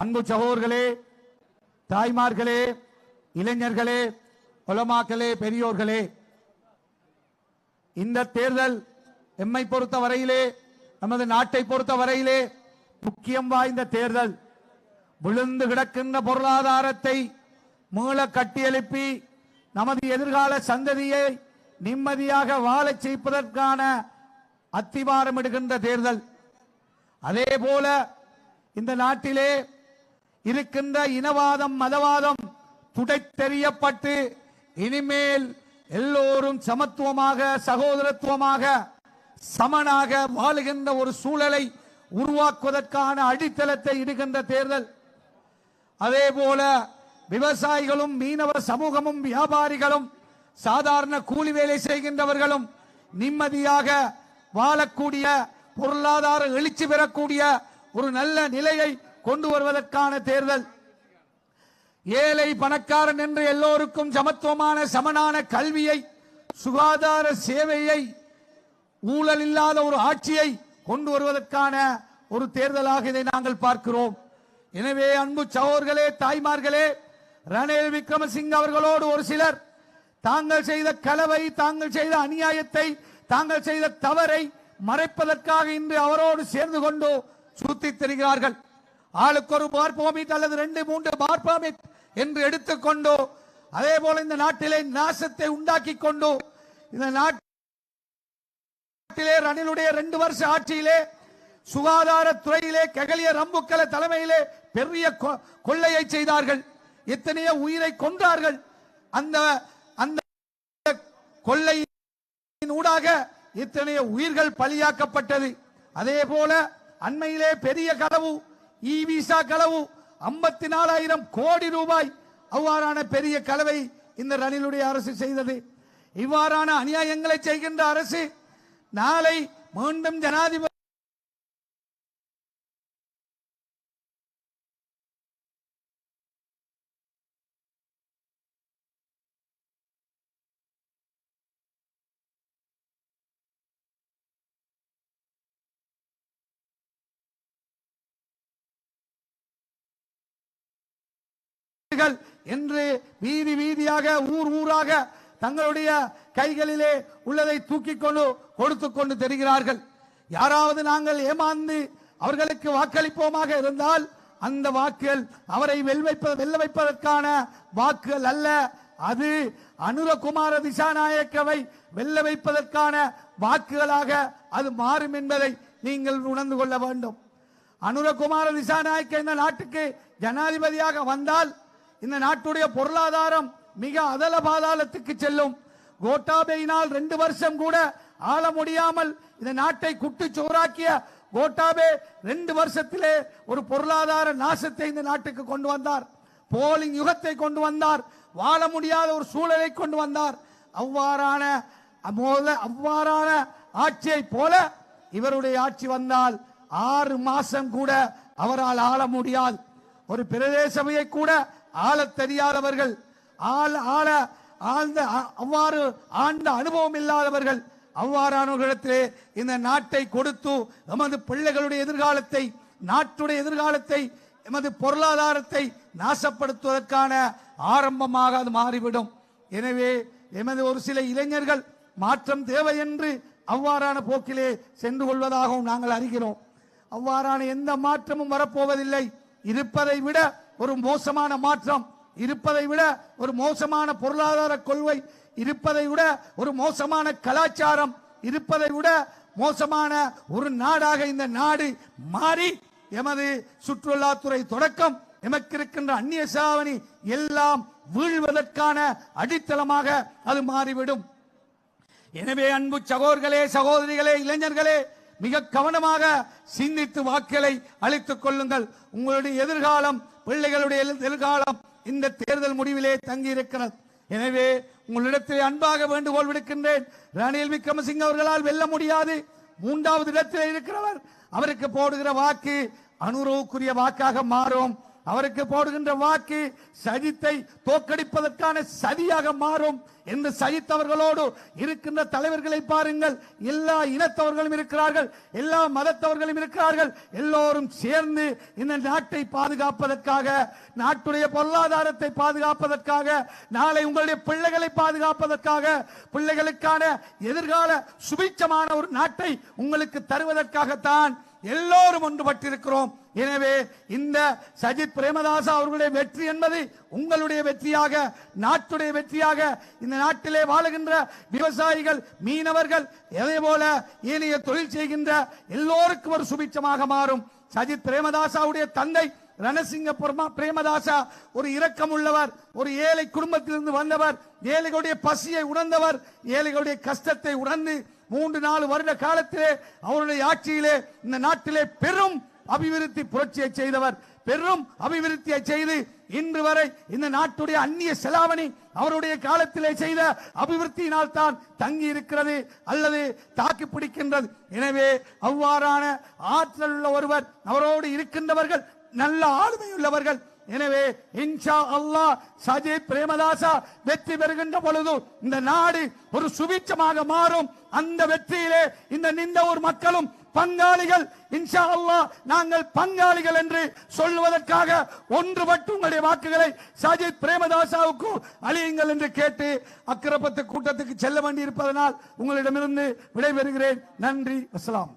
அன்பு சகோதர்களே தாய்மார்களே இளைஞர்களே உலமாக்களே பெரியோர்களே இந்த தேர்தல் எம்மை பொறுத்த வரையிலே நமது நாட்டை பொறுத்த வரையிலே முக்கியம் வாய்ந்த தேர்தல். விழுந்து கிடக்கின்ற பொருளாதாரத்தை மீள கட்டியெழுப்பி நமது எதிர்கால சந்ததியை நிம்மதியாக வாழச் செய்ப்பதற்கான அத்திவாரமிடுகின்ற தேர்தல். அதே போல இந்த நாட்டிலே இருக்கின்ற இனவாதம் மதவாதம் துடைத்தெறியப்பட்டு இனிமேல் எல்லோரும் சமத்துவமாக சகோதரத்துவமாக சமனாக வாழுகின்ற ஒரு சூழலை உருவாக்குவதற்கான அடித்தளத்தை இடுகின்ற தேர்தல். அதே போல விவசாயிகளும் மீனவ சமூகமும் வியாபாரிகளும் சாதாரண கூலி வேலை செய்கின்றவர்களும் நிம்மதியாக வாழக்கூடிய பொருளாதார எழுச்சி பெறக்கூடிய ஒரு நல்ல நிலையை கொண்டு வருவதற்கான தேர்தல். ஏழை பணக்காரன் என்று எல்லோருக்கும் சமத்துவமான சமனான கல்வியை சுகாதார சேவையை ஊழல் இல்லாத ஒரு ஆட்சியை கொண்டு வருவதற்கான ஒரு தேர்தலாக இதை நாங்கள் பார்க்கிறோம். எனவே அன்பு சகோர்களே தாய்மார்களே ரணில் விக்ரமசிங் அவர்களோடு ஒரு சிலர் தாங்கள் செய்த கலவை தாங்கள் செய்த அநியாயத்தை தாங்கள் செய்த தவறை மறைப்பதற்காக இன்று அவரோடு சேர்ந்து கொண்டு சுத்தித் திரிகிறார்கள். ஆளுக்கு ஒரு பார் அல்லது ரெண்டு மூன்று பார் என்று எடுத்துக்கொண்டு அதே போல இந்த நாட்டிலே நாசத்தை உண்டாக்கி கொண்டு இந்த நாட்டிலே ரணிலுடைய ரெண்டு வருஷ ஆட்சியிலே சுகாதாரத்துறையிலே கெகலிய ரம்புக்கல தலைமையிலே பெரிய கொ- கொள்ளையை செய்தார்கள். எத்தனையோ உயிரை கொன்றார்கள். அந்த அந்த கொள்ளையின் ஊடாக இத்தனைய உயிர்கள் பலியாக்கப்பட்டது. அதே போல அண்மையிலே பெரிய களவு இ விசா களவு ஐம்பத்தி நாலாயிரம் கோடி ரூபாய் அவ்வாறான பெரிய கலவை இந்த ரணிலுடைய அரசு செய்தது. இவ்வாறான அநியாயங்களை செய்கின்ற அரசு நாளை மீண்டும் ஜனாதிபதி அவர்கள் என்று வீதி வீதியாக ஊர் ஊராக தங்களுடைய கைகளிலே உள்ளதை தூக்கி கொண்டு கொடுத்து கொண்டு தெரிகிறார்கள். யாராவது நாங்கள் ஏமாந்து அவர்களுக்கு வாக்களிப்போமாக இருந்தால் அந்த வாக்குகள் அவரை வெல்வைப்ப வெல்ல வைப்பதற்கான வாக்குகள் அல்ல. அது அனுரகுமார திசாநாயக்கவை வெல்ல வைப்பதற்கான வாக்குகளாக அது மாறும் என்பதை நீங்கள் உணர்ந்து கொள்ள வேண்டும். அனுரகுமார திசாநாயக்க இந்த நாட்டுக்கு ஜனாதிபதியாக வந்தால் இந்த நாட்டுடைய பொருளாதாரம் மிக அதல பாதாளத்துக்கு செல்லும். கோட்டாபேயினால் ரெண்டு வருஷம் கூட ஆள முடியாமல் இந்த நாட்டை குட்டிச்சோறாக்கிய கோட்டாபே ரெண்டு வருஷத்திலே ஒரு பொருளாதார நாசத்தை இந்த நாட்டுக்கு கொண்டு வந்தார். போலிங் யுகத்தை கொண்டு வந்தார். வாழ முடியாத ஒரு சூழலை கொண்டு வந்தார். அவ்வாறான அவ்வாறான ஆட்சியை போல இவருடைய ஆட்சி வந்தால் ஆறு மாசம் கூட அவரால் ஆள முடியாது. ஒரு பிரதேசமையை கூட ஆள தெரியாதவர்கள் ஆள் ஆள ஆழ்ந்த அவ்வாறு ஆழ்ந்த அனுபவம் இல்லாதவர்கள் அவ்வாறானவர்களிடத்திலே இந்த நாட்டை கொடுத்து எமது பிள்ளைகளுடைய எதிர்காலத்தை நாட்டுடைய எதிர்காலத்தை எமது பொருளாதாரத்தை நாசப்படுத்துவதற்கான ஆரம்பமாக அது மாறிவிடும். எனவே எமது ஒரு சில இளைஞர்கள் மாற்றம் தேவை என்று அவ்வாறான போக்கிலே சென்று கொள்வதாகவும் நாங்கள் அறிகிறோம். அவ்வாறான எந்த மாற்றமும் வரப்போவதில்லை. இருப்பதை விட ஒரு மோசமான மாற்றம். இருப்பதை விட ஒரு மோசமான பொருளாதார கொள்கை. இருப்பதை விட ஒரு மோசமான கலாச்சாரம். இருப்பதை விட மோசமான ஒரு நாடாக இந்த நாடு மாறி எமது சுற்றுலாத்துறை தொடக்கம். எமக்கு இருக்கின்ற அந்நிய சாவணி எல்லாம் வீழ்வதற்கான அடித்தளமாக அது மாறிவிடும். எனவே அன்பு சகோதரர்களே சகோதரிகளே இளைஞர்களே மிக கவனமாக சிந்தித்து வாக்குகளை அளித்துக் கொள்ளுங்கள். உங்களுடைய எதிர்காலம் பிள்ளைகளுடைய எதிர்காலம் இந்த தேர்தல் முடிவிலே தங்கி இருக்கிறது எனவே உங்களிடத்தில் அன்பாக வேண்டுகோள் விடுக்கின்றேன். ரணில் விக்ரமசிங்க அவர்களால் வெல்ல முடியாது. மூன்றாவது இடத்தில் இருக்கிறவர். அவருக்கு போடுகிற வாக்கு அனுரவுக்குரிய வாக்காக மாறும். அவருக்கு போடுகின்ற வாக்கு சஜித்தை தோக்கடிப்பதற்கான சதியாக மாறும் என்று சஜித் அவர்களோடு இருக்கின்ற தலைவர்களை பாருங்கள். எல்லா இனத்தவர்களும் இருக்கிறார்கள் எல்லா மதத்தவர்களும் இருக்கிறார்கள். எல்லோரும் சேர்ந்து இந்த நாட்டை பாதுகாப்பதற்காக நாட்டுடைய பொருளாதாரத்தை பாதுகாப்பதற்காக நாளை உங்களுடைய பிள்ளைகளை பாதுகாப்பதற்காக பிள்ளைகளுக்கான எதிர்கால சுபிச்சமான ஒரு நாட்டை உங்களுக்கு தருவதற்காகத்தான் எல்லோரும் ஒன்றுபட்டிருக்கிறோம். எனவே இந்த சஜித் பிரேமதாசா அவர்களுடைய வெற்றி என்பது உங்களுடைய வெற்றியாக நாட்டுடைய வெற்றியாக இந்த நாட்டிலே வாழுகின்ற விவசாயிகள் மீனவர்கள் அதே போல ஏனைய தொழில் செய்கின்ற எல்லோருக்கும் ஒரு சுபிச்சமாக மாறும். சஜித் பிரேமதாசாவுடைய தந்தை ரணசிங்க பிரேமதாசா ஒரு இரக்கம் உள்ளவர் ஒரு ஏழை குடும்பத்திலிருந்து வந்தவர் ஏழைகளுடைய பசியை உணர்ந்தவர் ஏழைகளுடைய கஷ்டத்தை உணர்ந்து மூன்று நாலு வருட காலத்திலே அவருடைய ஆட்சியிலே இந்த நாட்டிலே பெரும் அபிவிருத்தி புரட்சியை செய்தவர். பெரும் அபிவிருத்தியை செய்து இன்று வரை இந்த நாட்டுடைய அந்நிய செலாவணி அவருடைய காலத்திலே செய்த அபிவிருத்தியினால் தான் தங்கி இருக்கிறது அல்லது தாக்கி பிடிக்கின்றது. எனவே அவ்வாறான ஆற்றல் உள்ள ஒருவர் அவரோடு இருக்கின்றவர்கள் நல்ல ஆளுமையுள்ளவர்கள் எனவே இன்ஷா அல்லாஹ் சஜித் பிரேமதாசா வெற்றி பெறுகின்ற பொழுது இந்த நாடு ஒரு சுபிச்சமாக மாறும். அந்த வெற்றியிலே இந்த நின்ற ஒரு மக்களும் பங்காளிகள். இன்ஷா அல்லாஹ் நாங்கள் பங்காளிகள் என்று சொல்லுவதற்காக ஒன்றுபட்டு உங்களுடைய வாக்குகளை சஜித் பிரேமதாசாவுக்கு அழியுங்கள் என்று கேட்டு அக்கிரப்பத்து கூட்டத்துக்கு செல்ல வேண்டி இருப்பதனால் உங்களிடமிருந்து விடைபெறுகிறேன். நன்றி அஸ்லாம்